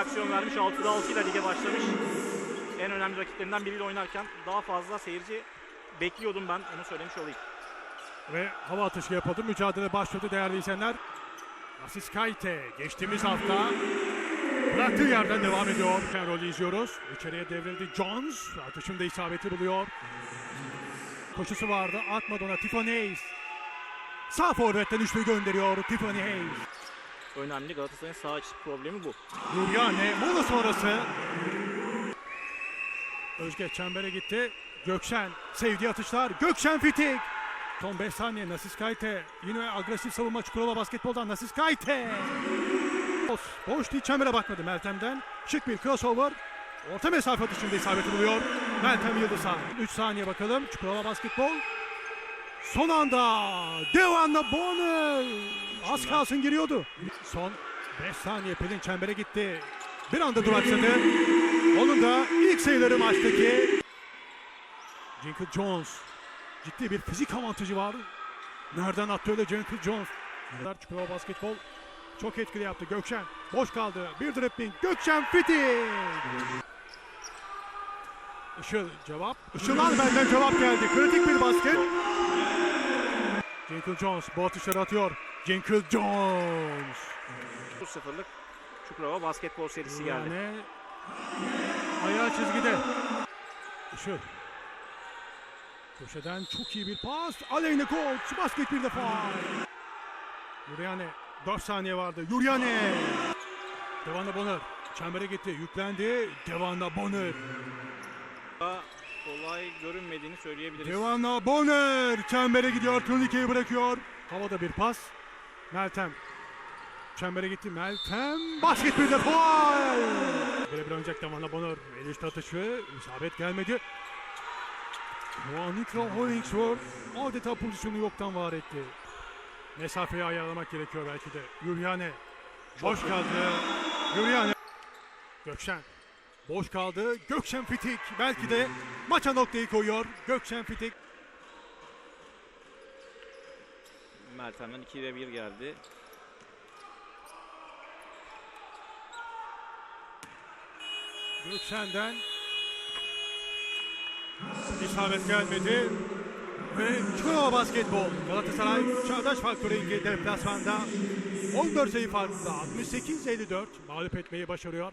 reaksiyon vermiş. 6'da 6 ile lige başlamış. En önemli rakiplerinden biriyle oynarken daha fazla seyirci bekliyordum ben. Onu söylemiş olayım. Ve hava atışı yapıldı. Mücadele başladı değerli izleyenler. Asis Kayte geçtiğimiz hafta bıraktığı yerden devam ediyor. Rolü izliyoruz. İçeriye devrildi Jones. Atışında isabeti buluyor. Koşusu vardı. Atmadı ona Tiffany Hayes. Sağ forvetten üçlü gönderiyor Tiffany Hayes. Önemli Galatasaray'ın sağ açısı problemi bu. Yuryane mola sonrası. Özge çembere gitti. Gökşen sevdiği atışlar. Gökşen Fitik. Son 5 saniye Nasis Kayte. Yine agresif savunma Çukurova basketboldan Nasis Kayte. Boş, boş değil çembere bakmadı Meltem'den. Şık bir crossover. Orta mesafe atışında isabeti buluyor. Meltem Yıldız'a. 3 saniye bakalım. Çukurova basketbol. Son anda Devan'la Bonner. Az kalsın giriyordu. Son 5 saniye Pelin çembere gitti. Bir anda duraksadı. Onun da ilk sayıları maçtaki. Jinkle Jones. Ciddi bir fizik avantajı var. Nereden attı öyle Jinkle Jones? Çukurova basketbol çok etkili yaptı Gökşen. Boş kaldı. Bir dribbling. Gökşen Fiti. Işıl cevap. Işıl'dan benden cevap geldi. Kritik bir basket. Jinkle Jones bu atışları atıyor. Jinkle Jones. 0-0'lık Çukurova basketbol serisi geldi. Yani ayağı çizgide. Işıl. Köşeden çok iyi bir pas. Aleyna Koç. Basket bir defa. Yuryane. 4 saniye vardı. Yuryane. Devanda Bonner. Çembere gitti. Yüklendi. Devanda Bonner. Kolay görünmediğini söyleyebiliriz. Devanda Bonner. Çembere gidiyor. Turnikeyi bırakıyor. Havada bir pas. Meltem. Çembere gitti. Meltem. Basket bir de faul. Birebir oynayacak Devanda Bonner. El üstü atışı. İsabet gelmedi. Juanita Hollingsworth adeta pozisyonu yoktan var etti. Mesafeyi ayarlamak gerekiyor belki de. Yuryane. Boş kaldı. Yuryane. Gökşen. Boş kaldı. Gökşen Fitik. Belki de maça noktayı koyuyor. Gökşen Fitik. Meltem'den 2'ye 1 geldi. Gökşen'den isabet gelmedi. Ve Çukurova Basketbol Galatasaray Çağdaş Faktörü 2 deplasmanda 14 sayı farkında 68-54 mağlup etmeyi başarıyor.